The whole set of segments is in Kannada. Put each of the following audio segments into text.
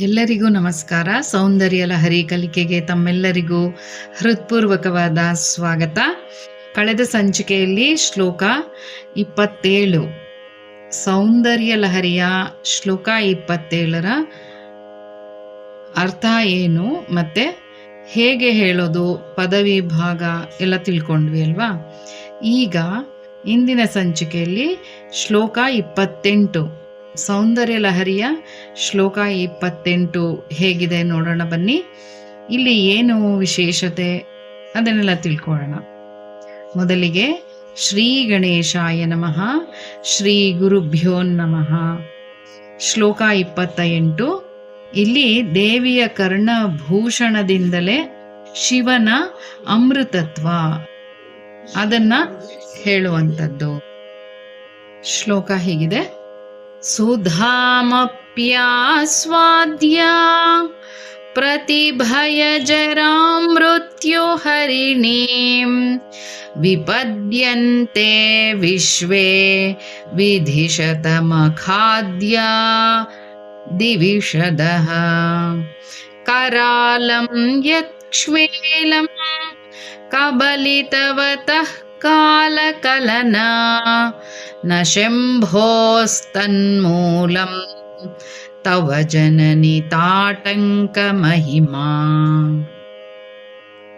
ಎಲ್ಲರಿಗೂ ನಮಸ್ಕಾರ. ಸೌಂದರ್ಯ ಲಹರಿ ಕಲಿಕೆಗೆ ತಮ್ಮೆಲ್ಲರಿಗೂ ಹೃತ್ಪೂರ್ವಕವಾದ ಸ್ವಾಗತ. ಕಳೆದ ಸಂಚಿಕೆಯಲ್ಲಿ ಶ್ಲೋಕ ಇಪ್ಪತ್ತೇಳು. ಸೌಂದರ್ಯ ಲಹರಿಯ ಶ್ಲೋಕ ಇಪ್ಪತ್ತೇಳರ ಅರ್ಥ ಏನು ಮತ್ತೆ ಹೇಗೆ ಹೇಳೋದು ಪದವಿ ಭಾಗ ಎಲ್ಲ ತಿಳ್ಕೊಂಡ್ವಿ ಅಲ್ವಾ? ಈಗ ಇಂದಿನ ಸಂಚಿಕೆಯಲ್ಲಿ ಶ್ಲೋಕ ಇಪ್ಪತ್ತೆಂಟು. ಸೌಂದರ್ಯ ಲಹರಿಯ ಶ್ಲೋಕ ಇಪ್ಪತ್ತೆಂಟು ಹೇಗಿದೆ ನೋಡೋಣ ಬನ್ನಿ. ಇಲ್ಲಿ ಏನು ವಿಶೇಷತೆ ಅದನ್ನೆಲ್ಲ ತಿಳ್ಕೊಳ್ಳೋಣ. ಮೊದಲಿಗೆ ಶ್ರೀ ಗಣೇಶಾಯ ನಮಃ, ಶ್ರೀ ಗುರುಭ್ಯೋ ನಮಃ. ಶ್ಲೋಕ ಇಪ್ಪತ್ತ ಎಂಟು ಇಲ್ಲಿ ದೇವಿಯ ಕರ್ಣಭೂಷಣದಿಂದಲೇ ಶಿವನ ಅಮೃತತ್ವ ಅದನ್ನ ಹೇಳುವಂಥದ್ದು. ಶ್ಲೋಕ ಹೀಗಿದೆ. सुधामप्यास्वाद्य प्रतिभयजरामृत्युहरिणीं विपद्यन्ते विश्वे विधिशतमखाद्या दिविशदः करालं यक्ष्वेलं कबलितवतः कालकलना न शम्भोस्तन्मूलं तव ಜನನಿ ತಾಟಂಕ ಮಹಿಮಾ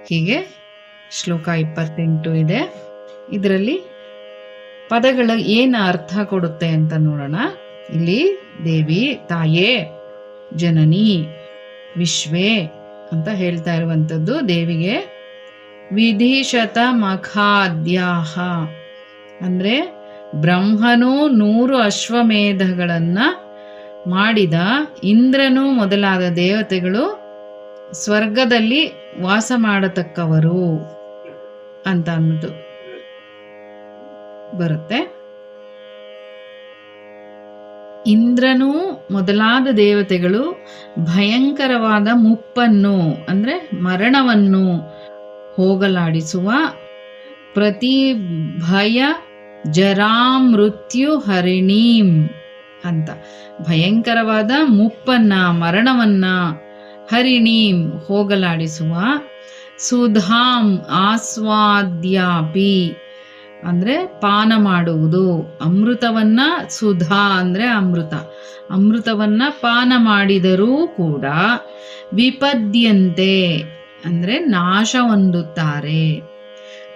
ಹೀಗೆ ಶ್ಲೋಕ ಇಪ್ಪತ್ತೆಂಟು ಇದೆ ಇದರಲ್ಲಿ ಪದಗಳ ಏನು ಅರ್ಥ ಕೊಡುತ್ತೆ ಅಂತ ನೋಡೋಣ ಇಲ್ಲಿ ದೇವಿ ತಾಯೇ ಜನನಿ ವಿಶ್ವೇ ಅಂತ ಹೇಳ್ತಾ ಇರುವಂಥದ್ದು ದೇವಿಗೆ ವಿಧಿಶತ ಮಖಾದ್ಯಾಹ ಅಂದ್ರೆ ಬ್ರಹ್ಮನು ನೂರು ಅಶ್ವಮೇಧಗಳನ್ನ ಮಾಡಿದ ಇಂದ್ರನು ಮೊದಲಾದ ದೇವತೆಗಳು ಸ್ವರ್ಗದಲ್ಲಿ ವಾಸ ಮಾಡತಕ್ಕವರು ಅಂತ ಅನ್ನೋದು ಬರುತ್ತೆ. ಇಂದ್ರನು ಮೊದಲಾದ ದೇವತೆಗಳು ಭಯಂಕರವಾದ ಮುಪ್ಪನ್ನು ಅಂದ್ರೆ ಮರಣವನ್ನು ಹೋಗಲಾಡಿಸುವ ಪ್ರತಿ ಭಯ ಜರಾಮೃತ್ಯು ಹರಿಣೀಂ ಅಂತ. ಭಯಂಕರವಾದ ಮುಪ್ಪನ್ನ, ಮರಣವನ್ನ ಹರಿಣೀಂ ಹೋಗಲಾಡಿಸುವ ಸುಧಾಂ ಆಸ್ವಾದ್ಯಾಪಿ ಅಂದ್ರೆ ಪಾನ ಮಾಡುವುದು. ಅಮೃತವನ್ನ ಸುಧಾ ಅಂದ್ರೆ ಅಮೃತ. ಅಮೃತವನ್ನ ಪಾನ ಮಾಡಿದರೂ ಕೂಡ ವಿಪದ್ಯಂತೆ ಅಂದ್ರೆ ನಾಶ ಹೊಂದುತ್ತಾರೆ.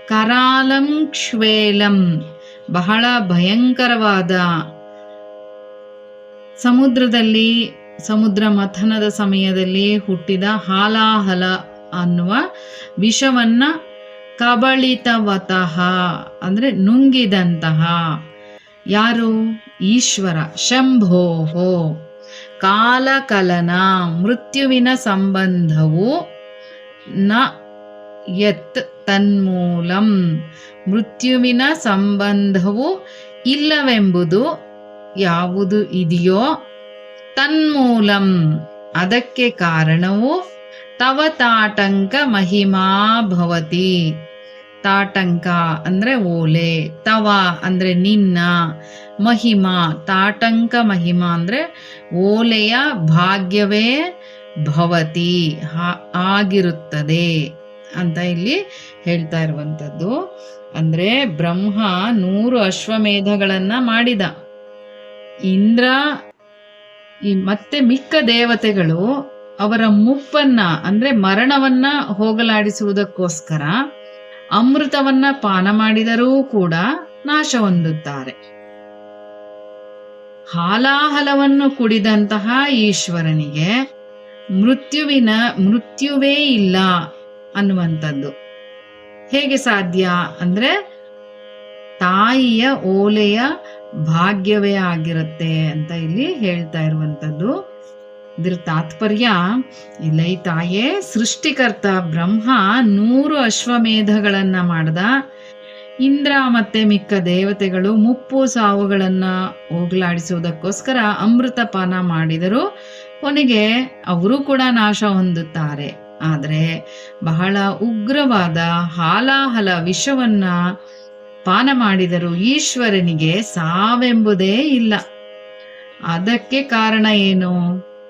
ಕರಾಲಂ ಕ್ಷೇಲಂ ಬಹಳ ಭಯಂಕರವಾದ ಸಮುದ್ರದಲ್ಲಿ, ಸಮುದ್ರ ಮಥನದ ಸಮಯದಲ್ಲಿ ಹುಟ್ಟಿದ ಹಾಲಾಹಲ ಅನ್ನುವ ವಿಷವನ್ನ ಕಬಳಿತವತಃ, ಅಂದ್ರೆ ನುಂಗಿದಂತಹ. ಯಾರು? ಈಶ್ವರ, ಶಂಭೋಹೋ. ಕಾಲಕಲನ ಮೃತ್ಯುವಿನ ಸಂಬಂಧವು ನ ಯತ್ ತನ್ಮೂಲಂ. ಮೃತ್ಯುವಿನ ಸಂಬಂಧವು ಇಲ್ಲವೆಂಬುದು ಯಾವುದು ಇದೆಯೋ ತನ್ಮೂಲಂ. ಅದಕ್ಕೆ ಕಾರಣವು ತವ ತಾಟಂಕ ಮಹಿಮಾ ಭವತಿ. ತಾಟಂಕ ಅಂದ್ರೆ ಓಲೆ, ತವ ಅಂದ್ರೆ ನಿನ್ನ, ಮಹಿಮಾ ತಾಟಂಕ ಮಹಿಮಾ ಅಂದ್ರೆ ಓಲೆಯ ಭಾಗ್ಯವೇ ಭವತಿ ಆಗಿರುತ್ತದೆ ಅಂತ ಇಲ್ಲಿ ಹೇಳ್ತಾ ಇರುವಂಥದ್ದು. ಅಂದ್ರೆ ಬ್ರಹ್ಮ ನೂರು ಅಶ್ವಮೇಧಗಳನ್ನ ಮಾಡಿದ. ಇಂದ್ರ, ಈ ಮತ್ತೆ ಮಿಕ್ಕ ದೇವತೆಗಳು ಅವರ ಮುಪ್ಪನ್ನ, ಅಂದ್ರೆ ಮರಣವನ್ನ ಹೋಗಲಾಡಿಸುವುದಕ್ಕೋಸ್ಕರ ಅಮೃತವನ್ನ ಪಾನ ಮಾಡಿದರೂ ಕೂಡ ನಾಶ ಹೊಂದುತ್ತಾರೆ. ಹಾಲಾಹಲವನ್ನು ಕುಡಿದಂತಹ ಈಶ್ವರನಿಗೆ ಮೃತ್ಯುವಿನ ಮೃತ್ಯುವೇ ಇಲ್ಲ ಅನ್ನುವಂಥದ್ದು. ಹೇಗೆ ಸಾಧ್ಯ ಅಂದ್ರೆ ತಾಯಿಯ ಓಲೆಯ ಭಾಗ್ಯವೇ ಆಗಿರುತ್ತೆ ಅಂತ ಇಲ್ಲಿ ಹೇಳ್ತಾ ಇರುವಂಥದ್ದು. ಇದ್ರ ತಾತ್ಪರ್ಯ, ಇಲ್ಲ ಈ ತಾಯೇ, ಸೃಷ್ಟಿಕರ್ತ ಬ್ರಹ್ಮ ನೂರು ಅಶ್ವಮೇಧಗಳನ್ನ ಮಾಡ್ದ. ಇಂದ್ರ ಮತ್ತೆ ಮಿಕ್ಕ ದೇವತೆಗಳು ಮುಪ್ಪು ಸಾವುಗಳನ್ನ ಹೋಗ್ಲಾಡಿಸುವುದಕ್ಕೋಸ್ಕರ ಅಮೃತಪಾನ ಮಾಡಿದರು. ಕೊನೆಗೆ ಅವರು ಕೂಡ ನಾಶ ಹೊಂದುತ್ತಾರೆ. ಆದರೆ ಬಹಳ ಉಗ್ರವಾದ ಹಾಲಾಹಲ ವಿಷವನ್ನ ಪಾನ ಮಾಡಿದರು ಈಶ್ವರನಿಗೆ ಸಾವೆಂಬುದೇ ಇಲ್ಲ. ಅದಕ್ಕೆ ಕಾರಣ ಏನು?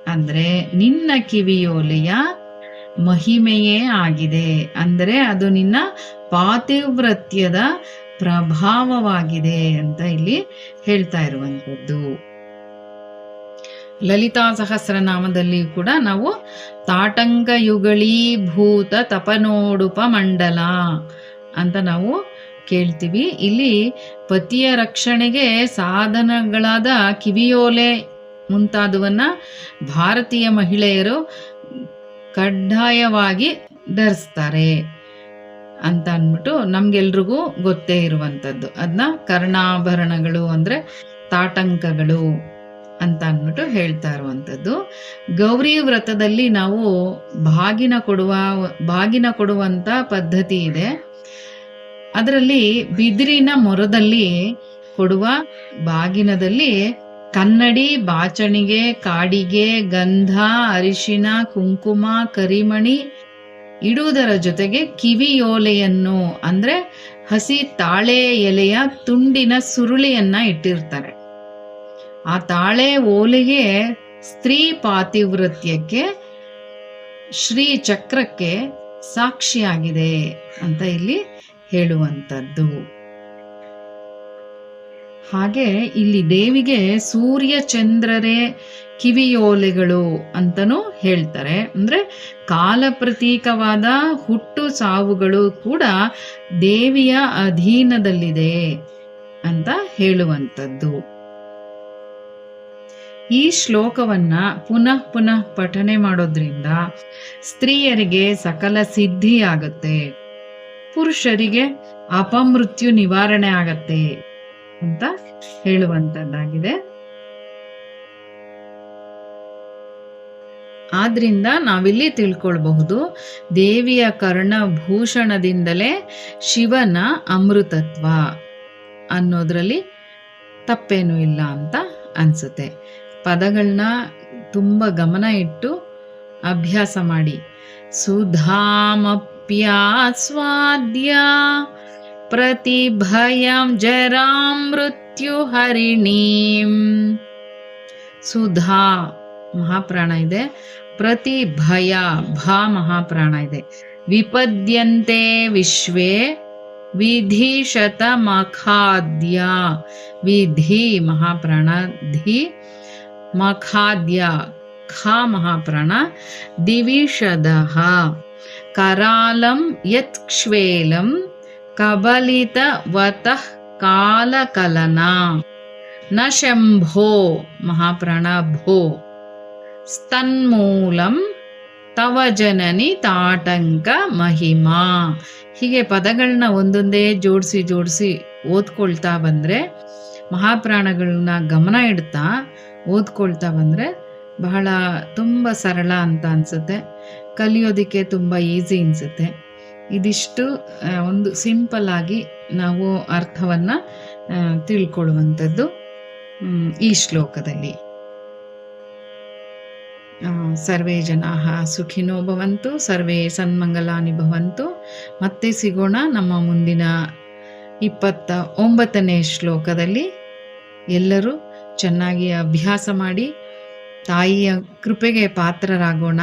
ಅಂದ್ರೆ ನಿನ್ನ ಕಿವಿಯೋಲೆಯ ಮಹಿಮೆಯೇ ಆಗಿದೆ. ಅಂದರೆ ಅದು ನಿನ್ನ ಪಾತಿವ್ರತ್ಯದ ಪ್ರಭಾವವಾಗಿದೆ ಅಂತ ಇಲ್ಲಿ ಹೇಳ್ತಾ ಇರುವಂಥದ್ದು. ಲಲಿತಾ ಸಹಸ್ರನಾಮದಲ್ಲಿ ಕೂಡ ನಾವು ತಾಟಂಕ ಯುಗಳೀಭೂತ ತಪನೋಡುಪ ಮಂಡಲ ಅಂತ ನಾವು ಕೇಳ್ತೀವಿ. ಇಲ್ಲಿ ಪತಿಯ ರಕ್ಷಣೆಗೆ ಸಾಧನಗಳಾದ ಕಿವಿಯೋಲೆ ಮುಂತಾದವನ್ನ ಭಾರತೀಯ ಮಹಿಳೆಯರು ಕಡ್ಡಾಯವಾಗಿ ಧರಿಸ್ತಾರೆ ಅಂತ ಅಂದ್ಬಿಟ್ಟು ನಮ್ಗೆಲ್ರಿಗೂ ಗೊತ್ತೇ ಇರುವಂಥದ್ದು ಅದನ್ನ ಕರ್ಣಾಭರಣಗಳು ಅಂದ್ರೆ ತಾಟಂಕಗಳು. ಅಂತ ಅಂದ್ಬಿಟ್ಟು ಹೇಳ್ತಾ ಇರುವಂಥದ್ದು. ಗೌರಿ ವ್ರತದಲ್ಲಿ ನಾವು ಬಾಗಿನ ಕೊಡುವ ಬಾಗಿನ ಕೊಡುವಂತ ಪದ್ಧತಿ ಇದೆ. ಅದರಲ್ಲಿ ಬಿದಿರಿನ ಮೊರದಲ್ಲಿ ಕೊಡುವ ಬಾಗಿನದಲ್ಲಿ ಕನ್ನಡಿ, ಬಾಚಣಿಗೆ, ಕಾಡಿಗೆ, ಗಂಧ, ಅರಿಶಿನ, ಕುಂಕುಮ, ಕರಿಮಣಿ ಇಡುವುದರ ಜೊತೆಗೆ ಕಿವಿಯೋಲೆಯನ್ನು ಅಂದ್ರೆ ಹಸಿ ತಾಳೆ ಎಲೆಯ ತುಂಡಿನ ಸುರುಳಿಯನ್ನ ಇಟ್ಟಿರ್ತಾರೆ. ಆ ತಾಳೆ ಓಲಿಗೆ ಸ್ತ್ರೀ ಪಾತಿವೃತ್ಯಕ್ಕೆ ಶ್ರೀ ಚಕ್ರಕ್ಕೆ ಸಾಕ್ಷಿಯಾಗಿದೆ ಅಂತ ಇಲ್ಲಿ ಹೇಳುವಂಥದ್ದು. ಹಾಗೆ ಇಲ್ಲಿ ದೇವಿಗೆ ಸೂರ್ಯ ಚಂದ್ರರೇ ಕಿವಿಯೋಲೆಗಳು ಅಂತನೂ ಹೇಳ್ತಾರೆ. ಅಂದ್ರೆ ಕಾಲ ಪ್ರತೀಕವಾದ ಹುಟ್ಟು ಸಾವುಗಳು ಕೂಡ ದೇವಿಯ ಅಧೀನದಲ್ಲಿದೆ ಅಂತ ಹೇಳುವಂಥದ್ದು. ಈ ಶ್ಲೋಕವನ್ನ ಪುನಃ ಪುನಃ ಪಠನೆ ಮಾಡೋದ್ರಿಂದ ಸ್ತ್ರೀಯರಿಗೆ ಸಕಲ ಸಿದ್ಧಿ ಆಗತ್ತೆ ಪುರುಷರಿಗೆ ಅಪಮೃತ್ಯು ನಿವಾರಣೆ ಆಗತ್ತೆ ಅಂತ ಹೇಳುವಂತದ್ದಾಗಿದೆ. ಆದ್ರಿಂದ ನಾವಿಲ್ಲಿ ತಿಳ್ಕೊಳ್ಬಹುದು ದೇವಿಯ ಕರ್ಣಭೂಷಣದಿಂದಲೇ ಶಿವನ ಅಮೃತತ್ವ ಅನ್ನೋದ್ರಲ್ಲಿ ತಪ್ಪೇನೂ ಇಲ್ಲ ಅಂತ ಅನ್ಸುತ್ತೆ. ಪದಗಳನ್ನ ತುಂಬ ಗಮನ ಇಟ್ಟು ಅಭ್ಯಾಸ ಮಾಡಿ. ಸುಧಾಮಪ್ಯಾಸ್ವಾದ್ಯ ಪ್ರತಿಭಯಂ ಜರಾ ಮೃತ್ಯು ಹರಿಣೀಂ. ಸುಧಾ ಮಹಾಪ್ರಾಣ ಇದೆ. ಪ್ರತಿ ಭಯ ಭಾ ಮಹಾಪ್ರಾಣ ಇದೆ. ವಿಪದ್ಯಂತೆ ವಿಶ್ವೇ ವಿಧಿ ಶತಮಖಾದ್ಯ ವಿಧಿ ಮಹಾಪ್ರಾಣ ಧಿ ಮಖಾದ್ಯ ಖಾ ಮಹಾಪ್ರಾಣ ದಿವಿಷದಃ ಕರಾಲಂ ಯತ್ಕ್ಷ್ವೇಲಂ ಕಬಲಿತವತಃ ಕಾಲಕಲನ. ನ ಶಂಭೋ ಮಹಾಪ್ರಾಣ ಭೋ. ಸ್ತನ್ಮೂಲಂ ತವ ಜನನಿ ತಾಟಂಕ ಮಹಿಮಾ. ಹೀಗೆ ಪದಗಳನ್ನ ಒಂದೊಂದೇ ಜೋಡಿಸಿ ಜೋಡಿಸಿ ಓದ್ಕೊಳ್ತಾ ಬಂದರೆ ಮಹಾಪ್ರಾಣಗಳನ್ನ ಗಮನ ಇಡ್ತಾ ಓದ್ಕೊಳ್ತಾ ಬಂದರೆ ಬಹಳ ತುಂಬ ಸರಳ ಅಂತ ಅನಿಸುತ್ತೆ. ಕಲಿಯೋದಕ್ಕೆ ತುಂಬ ಈಸಿ ಅನಿಸುತ್ತೆ. ಇದಿಷ್ಟು ಒಂದು ಸಿಂಪಲ್ ಆಗಿ ನಾವು ಅರ್ಥವನ್ನು ತಿಳ್ಕೊಳ್ಳುವಂಥದ್ದು ಈ ಶ್ಲೋಕದಲ್ಲಿ. ಸರ್ವೇ ಜನಾ ಸುಖಿನೋ ಭವಂತು, ಸರ್ವೇ ಸನ್ಮಂಗಲಾನಿ ಭವಂತು, ಮತ್ತೆ ಸಿಗೋಣ ನಮ್ಮ ಮುಂದಿನ ಇಪ್ಪತ್ತ ಒಂಬತ್ತನೇ ಶ್ಲೋಕದಲ್ಲಿ ಎಲ್ಲರೂ ಚೆನ್ನಾಗಿ ಅಭ್ಯಾಸ ಮಾಡಿ ತಾಯಿಯ ಕೃಪೆಗೆ ಪಾತ್ರರಾಗೋಣ,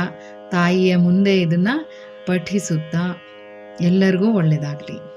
ತಾಯಿಯ ಮುಂದೆ ಇದನ್ನ ಪಠಿಸುತ್ತಾ ಎಲ್ಲರಿಗೂ ಒಳ್ಳೆಯದಾಗಲಿ